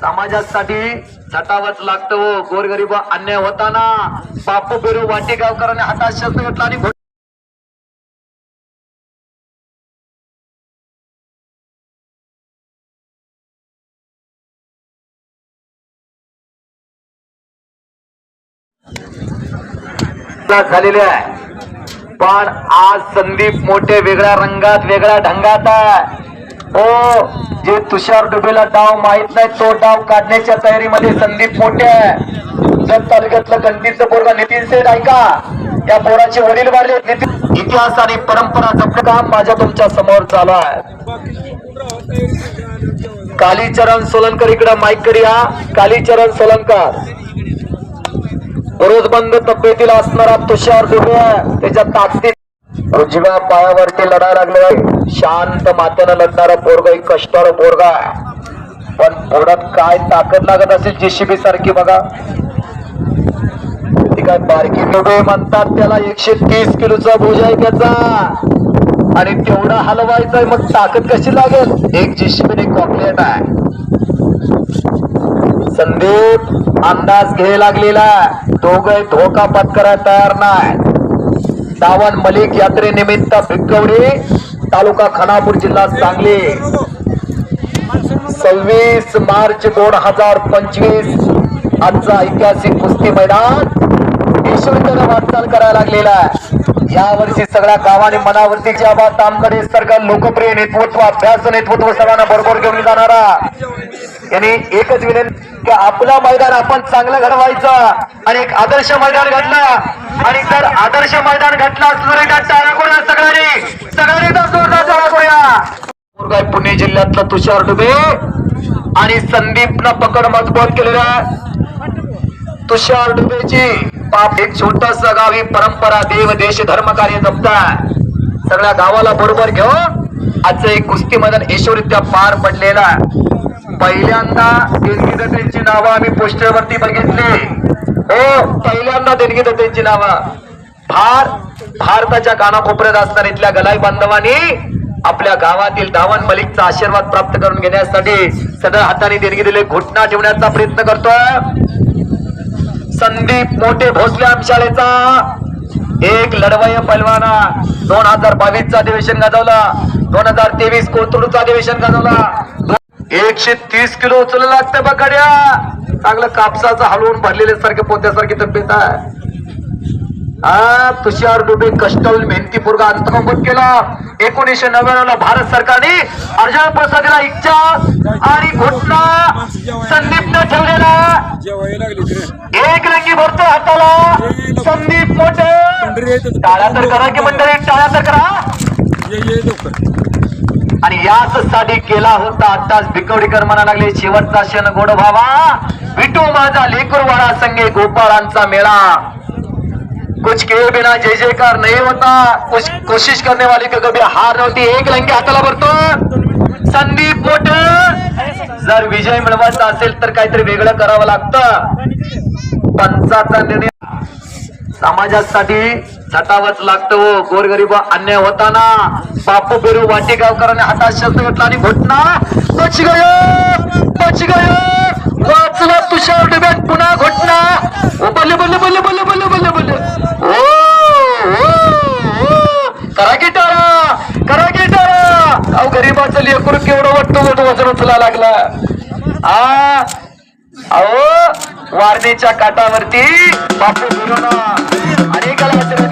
समाजासाठी झटावच लागतं हो. गोरगरीब अन्याय होताना बापू बेरू वाटेगावकरांनी हातात शस्त्र घेतला आणि झालेले आहे. पण आज संदीप मोठे वेगळ्या रंगात वेगळ्या ढंगात आहे. हो जे तुषार डुबेला डाव माहीत नाही तो डाव काढण्याच्या तयारीमध्ये संदीप मोठे आहे. जत तालुक्यातलं गणतीचं पोरगा नितीन सेठ ऐका या पोराचे वडील वाढले नितीन इतिहास आणि परंपरा जपणं काम माझ्या तुमच्यासमोर चालू आहे. कालीचरण सोलनकर इकडे माईक करिया. कालीचरण सोलनकर. रोजबंद तब्येतीला असणारा तुषार डुबे त्याच्या ताकदीत उजव्या पायावरती लढा लागलेला आहे. शांत मात्यानं लढणारा पोरगा एक कष्टाळ पोरगा पण पोरात काय ताकद लागत असेल जेसीबी सारखी बघा. काय बारकी डुबे म्हणतात त्याला एकशे तीस किलोचा बोजा आहे त्याचा. आणि तेवढा हलवायचा मग ताकद कशी लागेल? एक जेसीबी एक आहे. संदीप अंदाज घे लागलेला दोघे धोका पत्करा तयार नाही दावण मलिक यात्रेनिमित्त भिक्कवडी तालुका खानापूर जिल्हा सांगली. सव्वीस मार्च दोन हजार पंचवीस आजचा ऐतिहासिक कुस्ती मैदान. विश्वविद्यालय वाटचाल करायला लागलेला आहे. या वर्षी सगळ्या गावाने मनावरती ज्या तामकडे सरकार लोकप्रिय नेतृत्व अभ्यास नेतृत्व सगळ्यांना बरोबर घेऊन जाणारा. यांनी एकच विनंती की आपला मैदान आपण चांगलं घडवायचं आणि एक आदर्श मैदान घडला. आणि जर आदर्श मैदान घडला करूया सगळ्यांनी. सगळ्यांनी तर जोरदार टाळा करूया पुणे जिल्ह्यातलं तुषार डुबे. आणि संदीपनं पकड मजबूत केलेला तुषार डुबेची बाप एक छोटस गावी परंपरा देव देश धर्म कार्य जपता. सगळ्या गावाला बरोबर घेऊन आजचं एक कुस्ती मदन यशोरित्या पार पडलेला. पहिल्यांदा पहिल्यांदा देणगीदात्यांची नावं आम्ही पोस्टरवरती बघितली. हो पहिल्यांदा देणगीदात्यांची नावं. भार भारताच्या कानाकोपऱ्यात असणाऱ्या इथल्या गलाई बांधवांनी आपल्या गावातील धावन मलिकचा आशीर्वाद प्राप्त करून घेण्यासाठी सदर हाताने देणगी दिले. घुटना ठेवण्याचा प्रयत्न करतोय. संदीप मोठे भोसले आमशाळेचा एक लढवय पैलवाना. दोन हजार बावीस चा अधिवेशन गाजवला. दोन हजार तेवीस कोथरूडचा अधिवेशन गाजवला. एकशे तीस किलो उचलला लागतं बघड्या चांगलं कापसाचं हलवून भरलेले सारखे पोत्यासारखी तब्येत आहे. तुषार डुबे कष्टल मेहनती पुरगा अंतकंपत केला. एकोणीसशे नव्याण्णव ला भारत सरकारने अर्जुन प्रसादला इच्छा आणि घुटना संदीपनं ठेवलेला एक रंगी भरतो हाताला. संदीप मोठे टाळ्या तर करा की मंडळी. टाळ्या तर करा. आणि याच साठी केला होता आताच भिकवडीकर म्हणा लागले शेवटचा क्षण गोड व्हावा. विटू माझा लेकुरवाडा संगे गोपाळांचा मेळा. कुछ के बिना जय जयकार नहीं होता. कुछ कोशिश करने वाले की कभी हार नव्हती. एक लंगे हाताला भरतो. संदीप मोठ. जर विजय मिळवायचा असेल तर काहीतरी वेगळं करावं लागतं. पंचाचा निर्णय. समाजासाठी झटावंच लागतं हो. गोरगरीब अन्याय होताना. बापू बेरू वाटेगावकरांनी हातात शस्त्र घेतला आणि घुटना. बच गय बच गय वाचला तुषार डुब्यात पुन्हा घुटना. ओ बल्ले बल्ले बल्ले ओ ओ, ओ. करा की टाळा करा की टाळा अहो गरीबाचं लेकरू केवढं वाटतं उचला लागला. आ अहो वारणीच्या काठावरती बापू गुरुना. अनेकाला आशीर्वाद